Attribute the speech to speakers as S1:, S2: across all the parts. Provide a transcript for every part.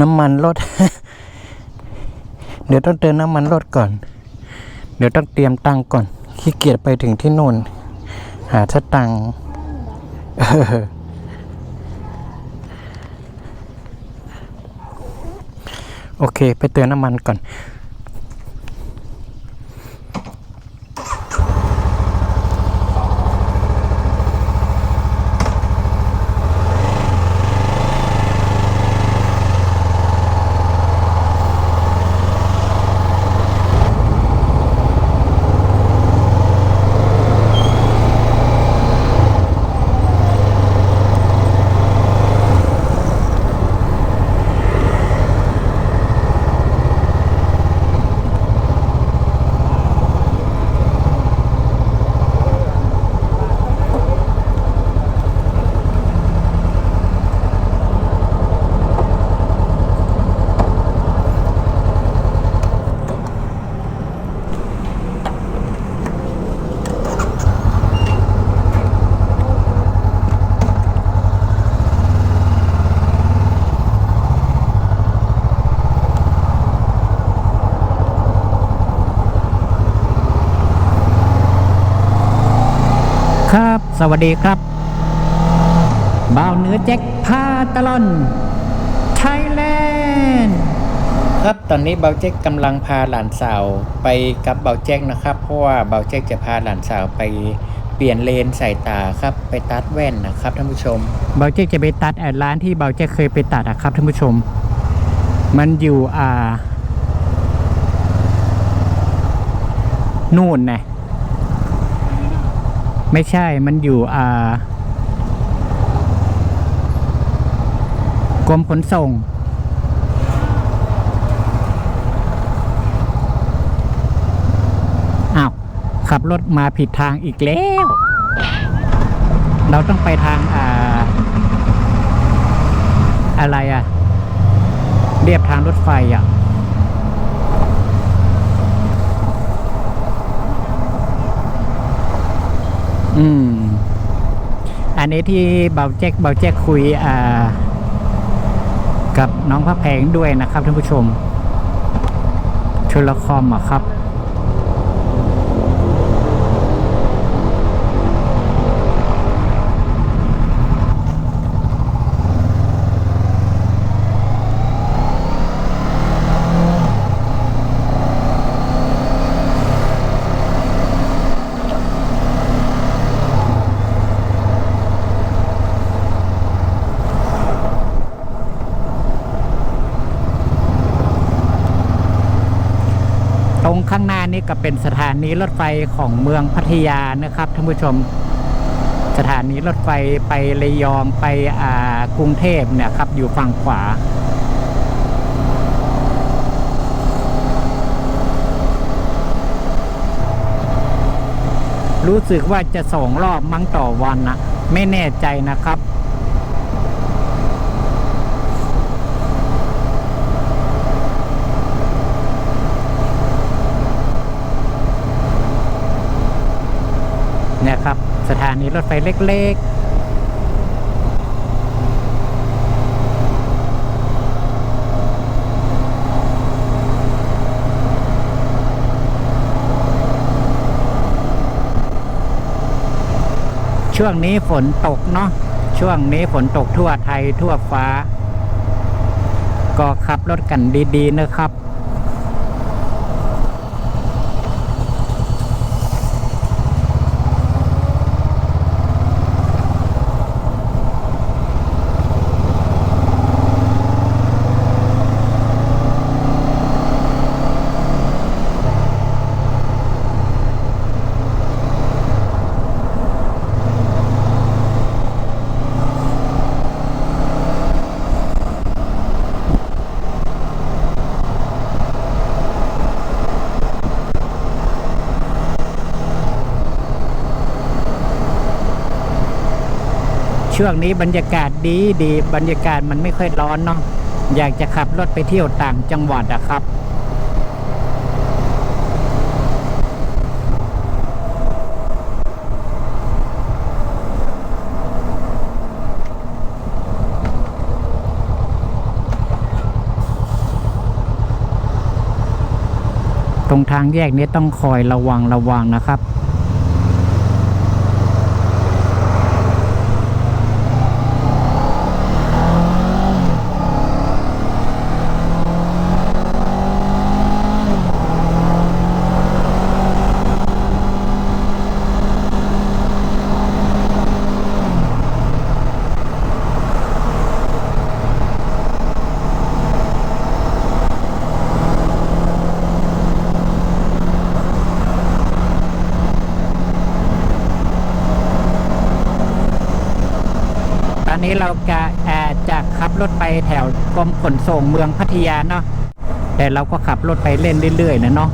S1: น้ำมันรถ เดี๋ยวต้องเติมน้ำมันรถก่อน เดี๋ยวต้องเตรียมตังก่อน ขี้เกียจไปถึงที่นู่น หาสตังโอเค ไปเติมน้ำมันก่อน สวัสดีครับบ่าวเหนือแจ็คพาตะลอนไทยแลนด์ครับตอนนี้เบาแจ็คกำลังพาหลานสาวไปกับเบาแจ็คนะครับ เพราะว่าเบาแจ็คจะพาหลานสาวไปเปลี่ยนเลนใส่ตาครับไปตัดแว่นนะครับท่านผู้ชม เบาแจ็คจะไปตัดแอดร้านที่เบาแจ็คเคยไปตัดอะครับท่านผู้ชม มันอยู่อ่า นู่นนะ ไม่ใช่มันอยู่อ่ากรมขนส่ง อ้าว ขับรถมาผิดทางอีกแล้ว เราต้องไปทางอ่า อะไรอะ เรียบทางรถไฟอะ อืม อันนี้ที่เบาแจ็คเบาแจ็คคุยอ่า กับน้องพระแพงด้วยนะครับท่านผู้ชมชลคอมอะครับางหน้านี่ก็เป็นสถานีรถไฟของเมืองพัทยานะครับท่านผู้ชมสถานีรถไฟไประยองไปอ่ากรุงเทพเนี่ยครับอยู่ฝั่งขวา รู้สึกว่าจะสองรอบมั้งต่อวันนะไม่แน่ใจนะครับ เนี่ยครับ สถานีรถไฟเล็กๆ ช่วงนี้ฝนตกเนาะช่วงนี้ฝนตกทั่วไทยทั่วฟ้า ก็ขับรถกันดี ๆ นะครับ ช่วงนี้บรรยากาศดีดีบรรยากาศมันไม่ค่อยร้อนเนาะอยากจะขับรถไปเที่ยวต่างจังหวัดอะครับ ตรงทางแยกนี้ต้องคอยระวังระวังนะครับ เราจะแออจะขับรถไปแถวกรมขนส่งเมืองพัทยาเนาะแต่เราก็ขับรถไปเล่นเรื่อยๆนะเนาะ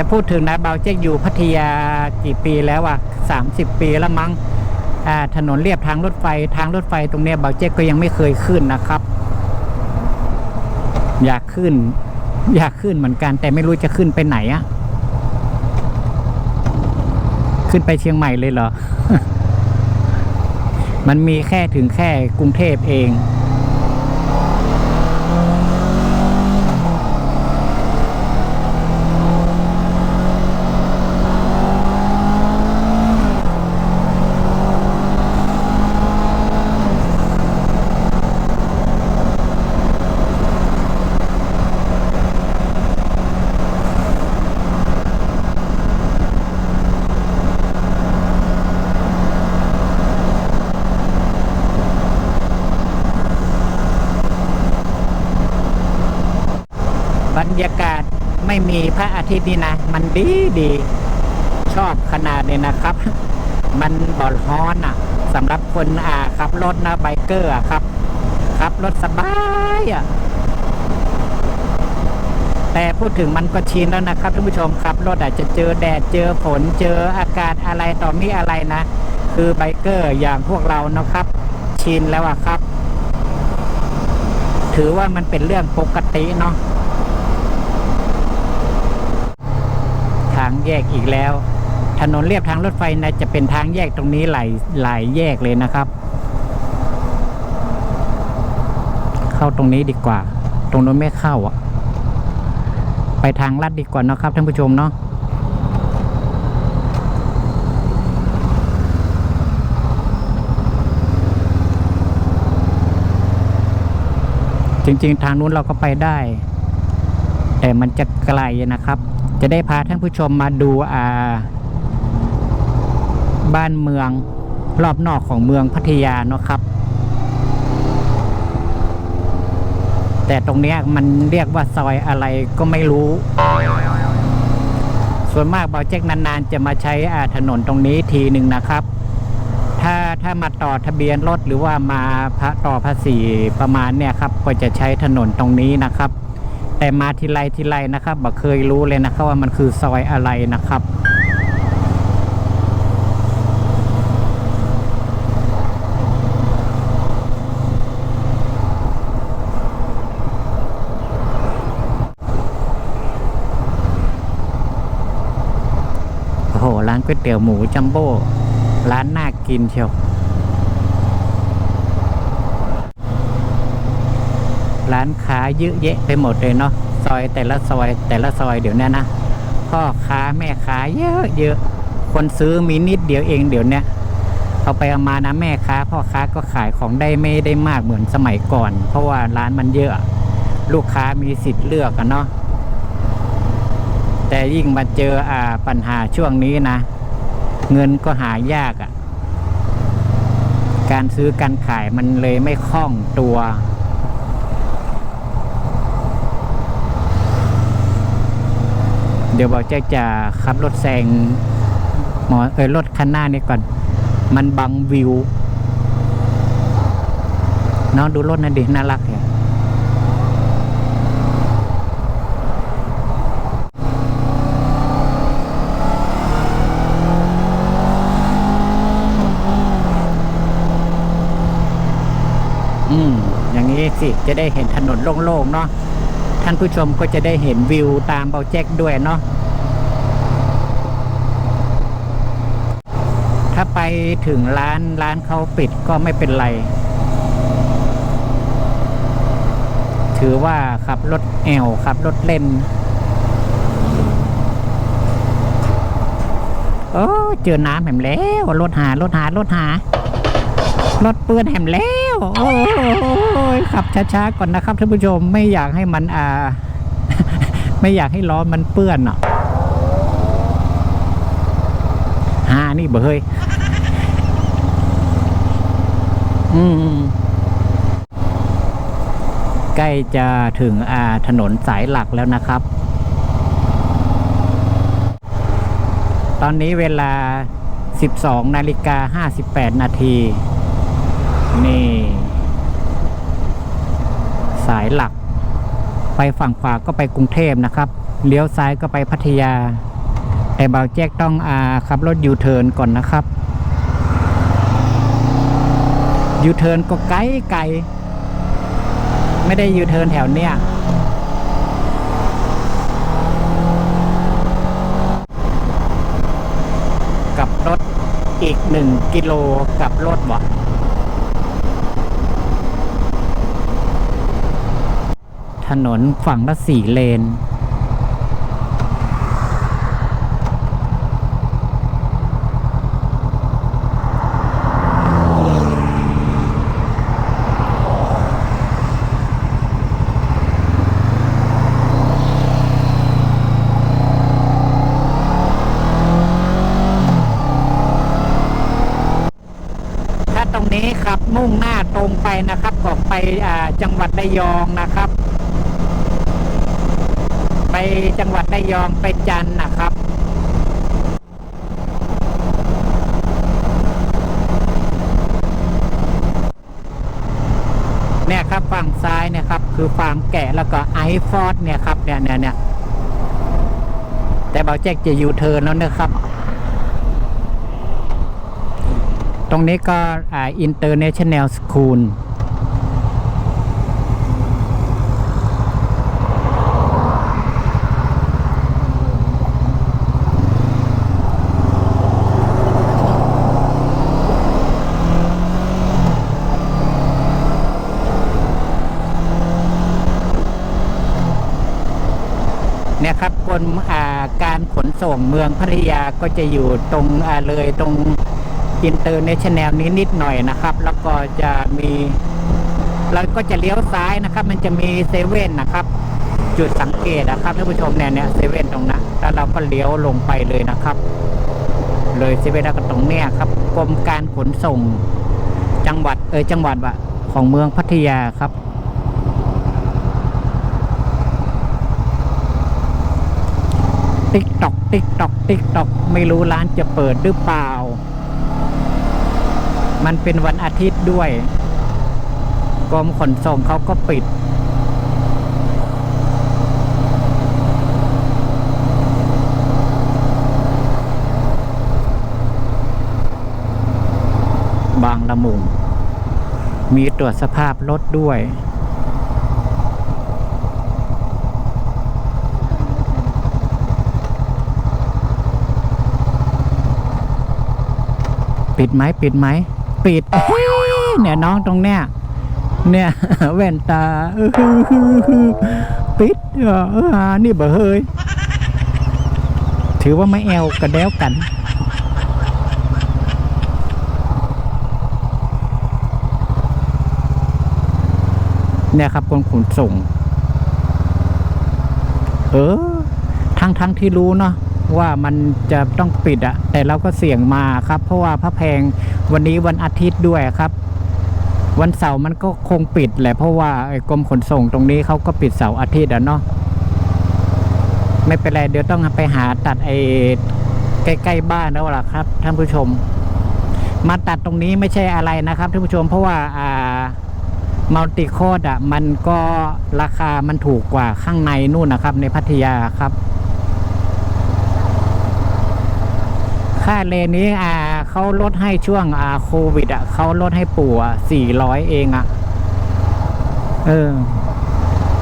S1: แต่พูดถึงนะเบาเจ๊กอยู่พัทยากี่ปีแล้วอะสามสิบปีแล้วมั้งถนนเรียบทางรถไฟทางรถไฟตรงเนี้ยเบาเจ๊กก็ยังไม่เคยขึ้นนะครับ อยากขึ้น อยากขึ้นเหมือนกัน แต่ไม่รู้จะขึ้นไปไหนอะขึ้นไปเชียงใหม่เลยเหรอ มันมีแค่ถึงแค่กรุงเทพเอง บรรยากาศไม่มีพระอา ทิตย์นี่นะ มันดีดี ชอบขนาดเลยนะครับ มันบอลฮ้อนอะสำหรับคนอ่าขับรถนะไบเกอร์อะครับขับรถสบายอะแต่พูดถึงมันก็ชินแล้วนะครับท่านผู้ชมครับ รถอาจจะเจอแดดเจอฝนเจออากาศอะไรต่อมีอะไรนะ คือไบเกอร์อย่างพวกเรานะครับ ชินแล้วอะครับ ถือว่ามันเป็นเรื่องปกติเนาะางแยกอีกแล้ว ถนนเรียบทางรถไฟนะจะเป็นทางแยกตรงนี้หลายหลายแยกเลยนะครับ เข้าตรงนี้ดีกว่า ตรงนู้นไม่เข้าอะ ไปทางลัดดีกว่านะครับท่านผู้ชมเนาะจริงๆ ทางนู้นเราก็ไปได้ แต่มันจะไกลนะครับ จะได้พาท่านผู้ชมมาดูอ่า บ้านเมืองรอบนอกของเมืองพัทยาเนาะครับ แต่ตรงนี้มันเรียกว่าซอยอะไรก็ไม่รู้ ส่วนมากเบาเจ๊กนานๆ จะมาใช้อ่าถนนตรงนี้ทีหนึ่งนะครับ ถ้าถ้ามาต่อทะเบียนรถหรือว่ามาพระต่อภาษีประมาณเนี่ยครับ ก็จะใช้ถนนตรงนี้นะครับ แต่มาทีไรทีไรนะครับบ่เคยรู้เลยนะครับว่ามันคือซอยอะไรนะครับโอ้โหร้านก๋วยเตี๋ยวหมูจัมโบ้ร้านน่ากินเชียว ร้านค้าเยอะแยะไปหมดเลยเนาะซอยแต่ละซอยแต่ละซอยเดี๋ยวนี้นะพ่อค้าแม่ค้าเยอะเยอะคนซื้อมีนิดเดียวเองเดี๋ยวเนี้ยเอาไปเอามานะแม่ค้าพ่อค้าก็ขายของได้ไม่ได้มากเหมือนสมัยก่อน เพราะว่าร้านมันเยอะ ลูกค้ามีสิทธิ์เลือกกันเนาะแต่ยิ่งมาเจออ่าปัญหาช่วงนี้นะ เงินก็หายากอะ่ะ การซื้อการขายมันเลยไม่คล่องตัว ดี๋ยวบอกจ๊จะขับรถแซงมอเออรถคันหน้านี่ก่อน มันบังวิวน้องดูรถนั่นดิน่ารักเนี่ยอืม อย่างนี้สิ จะได้เห็นถนนโล่งๆเนาะ ท่านผู้ชมก็จะได้เห็นวิวตามเบาแจ็คด้วยเนาะถ้าไปถึงร้านร้านเขาปิดก็ไม่เป็นไร ถือว่าขับรถแอวขับรถเล่นโอ้เจอน้ำแหมแล้วรถหารถหารถหารถเปื้อนแหมแล้ว โอ้ยขับช้าๆก่อนนะครับท่านผู้ชมไม่อยากให้มันอ่า ไม่อยากให้ล้อมันเปื้อนอะหานี่เบอเฮ้ยอืมใกล้จะถึงอ่าถนนสายหลักแล้วนะครับ ตอนนี้เวลา 12นาฬิกา58นาที นี่ สายหลัก ไปฝั่งขวาก็ไปกรุงเทพนะครับ เลี้ยวซ้ายก็ไปพัทยา แต่บาวแจ็คต้องอาขับรถยูเทิร์นก่อนนะครับยูเทิร์นก็ไกลไกลไม่ได้ยูเทิร์นแถวเนี้ยกับรถอีกหนึ่งกิโลกับรถวะ ถนนฝั่งละสี่เลน ถ้าตรงนี้ครับมุ่งหน้าตรงไปนะครับก็ไปจังหวัดระยองนะครับ จังหวัดระยองไปจันนะครับเนี่ยครับฝั่งซ้ายเนี่ยครับคือฟาร์มแกะแล้วก็ไอฟอร์ดเนี่ยครับเนี่ยเนี่ยเนี่ยแต่เบาแจ็คจะยูเทิร์นแล้วนะครับ ตรงนี้ก็อ่า International School เนี่ยค นะครับกรมการขนส่งเมืองพัทยาก็จะอยู่ตรงเลยตรงอินเตอร์เนชั่นแนลนี้นิดหน่อยนะครับ แล้วก็จะมีเราก็จะเลี้ยวซ้ายนะครับ มันจะมีเซเว่นนะครับ จุดสังเกตนะครับท่านผู้ชมเนี่ยเนี่ยเซเว่นตรงนั้นแล้วเราก็เลี้ยวลงไปเลยนะครับ เลยเซเว่นแล้วก็ตรงเนี้ยครับกรมการขนส่งจังหวัดเออจังหวัดวะของเมืองพัทยาครับ ติ๊กตอกติ๊กตอกติ๊กตอกไม่รู้ร้านจะเปิดหรือเปล่า มันเป็นวันอาทิตย์ด้วยกรมขนส่งเขาก็ปิด บางละมุง มีตรวจสภาพรถด้วย ปิดไหมปิดไหมปิดเฮ้ยเนี่ยน้องตรงเนี้ยเนี่ยแว่นตาปิดเออเออหานี่บ่เฮยถือว่าไม่แอวกระเด้วกันเนี่ยครับคนขนส่ง เออ ทั้งทั้งที่รู้เนาะ ว่ามันจะต้องปิดอะแต่เราก็เสี่ยงมาครับ เพราะว่าพระแพงวันนี้วันอาทิตย์ด้วยครับ วันเสาร์มันก็คงปิดแหละเพราะว่ากรมขนส่งตรงนี้เขาก็ปิดเสาร์อาทิตย์อะเนาะไม่เป็นไรเดี๋ยวต้องไปหาตัดไอ้ใกล้ๆบ้านแล้วล่ะครับ ท่านผู้ชม มาตัดตรงนี้ไม่ใช่อะไรนะครับท่านผู้ชมเพราะว่าอ่ามัลติโคดอะมันก็ราคามันถูกกว่าข้างในนู่นนะครับ ในพัทยาครับ ค่าเลนนี้อ่าเขาลดให้ช่วงอ่าโควิด อะเขาลดให้ปู่อะสี่ร้อยเองอะ เออ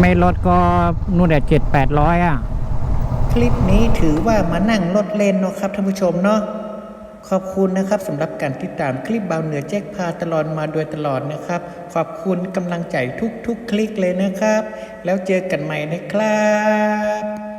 S1: ไม่ลดก็นู่นแหละเจ็ดแปดร้อยอะ
S2: คลิปนี้ถือว่ามานั่งรถเล่นเนาะครับท่านผู้ชมเนาะขอบคุณนะครับสำหรับการติดตามคลิปเบาเหนือแจ็คพาตลอดมาโดยตลอดนะครับ ขอบคุณกำลังใจทุกๆคลิกเลยนะครับ แล้วเจอกันใหม่นะครับ